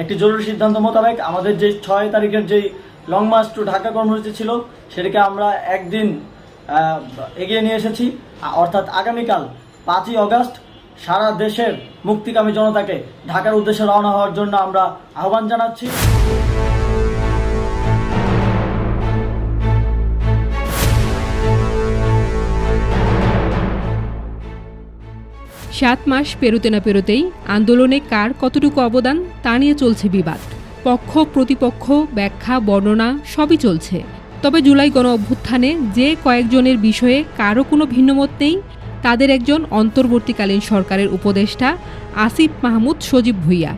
একটি জরুরি সিদ্ধান্ত মোতাবেক আমাদের যে ছয় তারিখের যেই লং মার্চ টু ঢাকা কর্মসূচি ছিল, সেটাকে আমরা একদিন এগিয়ে নিয়ে এসেছি। অর্থাৎ আগামীকাল পাঁচই অগস্ট সারা দেশের মুক্তিকামী জনতাকে ঢাকার উদ্দেশ্যে রওনা হওয়ার জন্য আমরা আহ্বান জানাচ্ছি। সাত মাস পেরোতে না পেরোতেই আন্দোলনে কার কতটুকু অবদান তা নিয়ে চলছে বিবাদ। পক্ষ, প্রতিপক্ষ, ব্যাখ্যা, বর্ণনা সবই চলছে। তবে জুলাই গণ অভ্যুত্থানে যে কয়েকজনের বিষয়ে কারও কোনো ভিন্নমত নেই, তাদের একজন অন্তর্বর্তীকালীন সরকারের উপদেষ্টা আসিফ মাহমুদ সজীব ভুইয়া।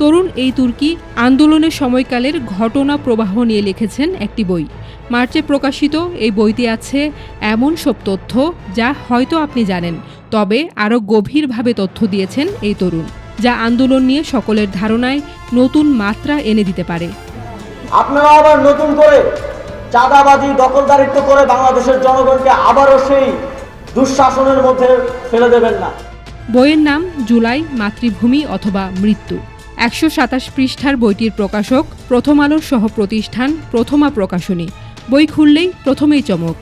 তরুণ এই তুর্কি আন্দোলনের সময়কালের ঘটনা প্রবাহ নিয়ে লিখেছেন একটি বই। মার্চে প্রকাশিত এই বইতে আছে এমন সব তথ্য যা হয়তো আপনি জানেন তবে আরও গভীরভাবে তথ্য দিয়েছেন এই তরুণ যা আন্দোলন নিয়ে সকলের ধারণায় নতুন মাত্রা এনে দিতে পারে। আপনারা আবার নতুন করে চাঁদাবাজি দখলদারিত্ব করে বাংলাদেশের জনগণকে আবারও সেই দুঃশাসনের মধ্যে ফেলে দেবেন না। বইয়ের নাম জুলাই মাতৃভূমি অথবা মৃত্যু। একশো সাতাশ পৃষ্ঠার বইটির প্রকাশক, প্রথম আলোর সহ প্রতিষ্ঠান প্রথমা প্রকাশনী। বই খুললেই প্রথমেই চমক।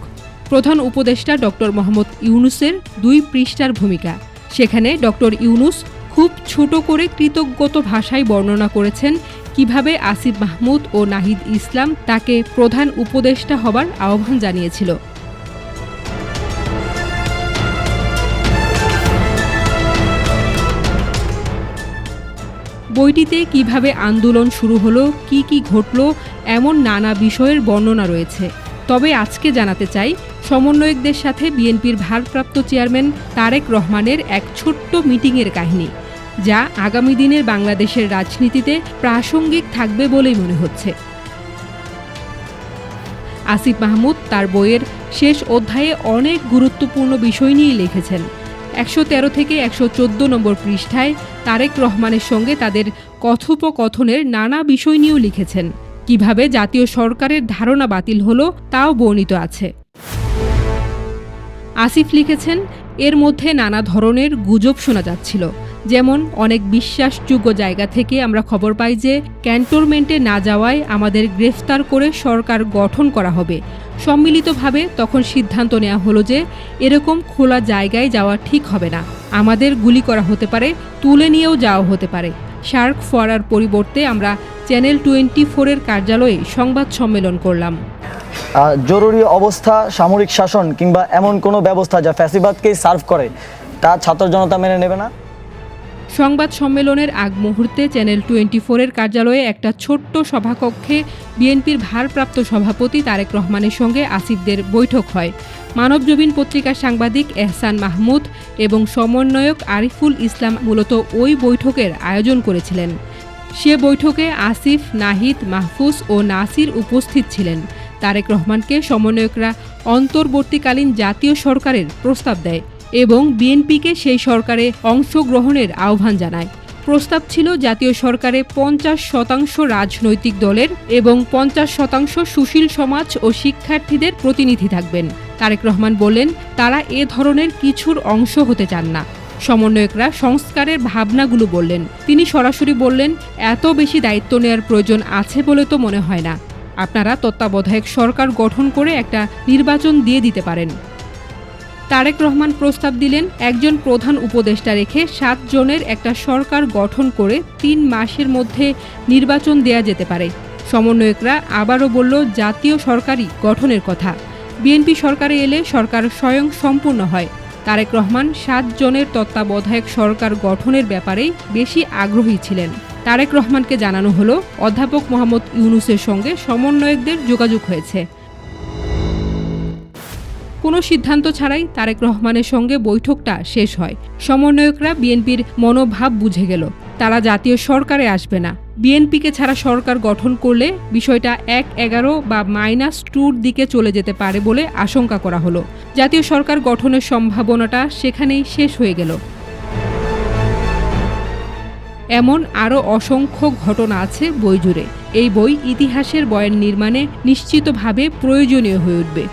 প্রধান উপদেষ্টা ডক্টর মোহাম্মদ ইউনুসের দুই পৃষ্ঠার ভূমিকা। সেখানে ডক্টর ইউনুস খুব ছোট করে কৃতজ্ঞত ভাষায় বর্ণনা করেছেন কীভাবে আসিফ মাহমুদ ও নাহিদ ইসলাম তাকে প্রধান উপদেষ্টা হবার আহ্বান জানিয়েছিল। বইটিতে কীভাবে আন্দোলন শুরু হলো, কি কি ঘটলো, এমন নানা বিষয়ের বর্ণনা রয়েছে। তবে আজকে জানাতে চাই, সমন্বয়কদের সাথে বিএনপির ভারপ্রাপ্ত চেয়ারম্যান তারেক রহমানের এক ছোট্ট মিটিংয়ের কাহিনী, যা আগামী দিনের বাংলাদেশের রাজনীতিতে প্রাসঙ্গিক থাকবে বলেই মনে হচ্ছে। আসিফ মাহমুদ তার বইয়ের শেষ অধ্যায়ে অনেক গুরুত্বপূর্ণ বিষয় নিয়ে লিখেছেন। একশো তেরো থেকে একশো চোদ্দ নম্বর পৃষ্ঠায় তারেক রহমানের সঙ্গে তাদের কথোপকথনের নানা বিষয় নিয়েও লিখেছেন। কীভাবে জাতীয় সরকারের ধারণা বাতিল হলো তাও বর্ণিত আছে। আসিফ লিখেছেন, এর মধ্যে নানা ধরনের গুজব শোনা যাচ্ছিল। যেমন অনেক বিশ্বাসযোগ্য জায়গা থেকে আমরা খবর পাই যে ক্যান্টনমেন্টে না যাওয়ায় আমাদের গ্রেফতার করে সরকার গঠন করা হবে। সম্মিলিতভাবে তখন সিদ্ধান্ত নেওয়া হলো যে এরকম খোলা জায়গায় যাওয়া ঠিক হবে না। আমাদের গুলি করা হতে পারে, তুলে নিয়েও যাওয়া হতে পারে। শার্ক ফোয়ারার পরিবর্তে আমরা চ্যানেল টোয়েন্টি ফোরের কার্যালয়ে সংবাদ সম্মেলন করলাম। জরুরি অবস্থা, সামরিক শাসন কিংবা এমন কোনো ব্যবস্থা যা ফ্যাসিবাদকেই সার্ভ করে, তা ছাত্র জনতা মেনে নেবে না? সংবাদ সম্মেলনের আগ মুহূর্তে চ্যানেল টোয়েন্টি ফোরের কার্যালয়ে একটা ছোট্ট সভাকক্ষে বিএনপির ভারপ্রাপ্ত সভাপতি তারেক রহমানের সঙ্গে আসিফদের বৈঠক হয়। মানবজবিন পত্রিকার সাংবাদিক এহসান মাহমুদ এবং সমন্বয়ক আরিফুল ইসলাম মূলত ওই বৈঠকের আয়োজন করেছিলেন। সে বৈঠকে আসিফ, নাহিদ, মাহফুজ ও নাসির উপস্থিত ছিলেন। তারেক রহমানকে সমন্বয়করা অন্তর্বর্তীকালীন জাতীয় সরকারের প্রস্তাব দেয়। এবং বিএনপিকে সেই সরকারে অংশগ্রহণের আহ্বান জানায়। প্রস্তাব ছিল জাতীয় সরকারে পঞ্চাশ শতাংশ রাজনৈতিক দলের এবং পঞ্চাশ শতাংশ সুশীল সমাজ ও শিক্ষার্থীদের প্রতিনিধি থাকবেন। তারেক রহমান বললেন তারা এ ধরনের কিছুর অংশ হতে চান না। সমন্বয়করা সংস্কারের ভাবনাগুলো বললেন। তিনি সরাসরি বললেন, এত বেশি দায়িত্ব নেওয়ার প্রয়োজন আছে বলে তো মনে হয় না। আপনারা তত্ত্বাবধায়ক সরকার গঠন করে একটা নির্বাচন দিয়ে দিতে পারেন। তারেক রহমান প্রস্তাব দিলেন, একজন প্রধান উপদেষ্টা রেখে সাত জনের একটা সরকার গঠন করে তিন মাসের মধ্যে নির্বাচন দেয়া যেতে পারে। সমন্বয়করা আবারও বলল, জাতীয় সরকারই গঠনের কথা। বিএনপি সরকারে এলে সরকার স্বয়ং সম্পূর্ণ হয়। তারেক রহমান সাত জনের তত্ত্বাবধায়ক সরকার গঠনের ব্যাপারেই বেশি আগ্রহী ছিলেন। তারেক রহমানকে জানানো হলো, অধ্যাপক মোহাম্মদ ইউনুসের সঙ্গে সমন্বয়কদের যোগাযোগ হয়েছে। কোনো সিদ্ধান্ত ছাড়াই তারেক রহমানের সঙ্গে বৈঠকটা শেষ হয়। সমন্বয়করা বিএনপির মনোভাব বুঝে গেল। তারা জাতীয় সরকারে আসবে না। বিএনপিকে ছাড়া সরকার গঠন করলে বিষয়টা এক এগারো বা মাইনাস টুর দিকে চলে যেতে পারে বলে আশঙ্কা করা হলো। জাতীয় সরকার গঠনের সম্ভাবনাটা সেখানেই শেষ হয়ে গেল। এমন আরও অসংখ্য ঘটনা আছে বই জুড়ে এই বই ইতিহাসের বয়ান নির্মাণে নিশ্চিতভাবে প্রয়োজনীয় হয়ে উঠবে।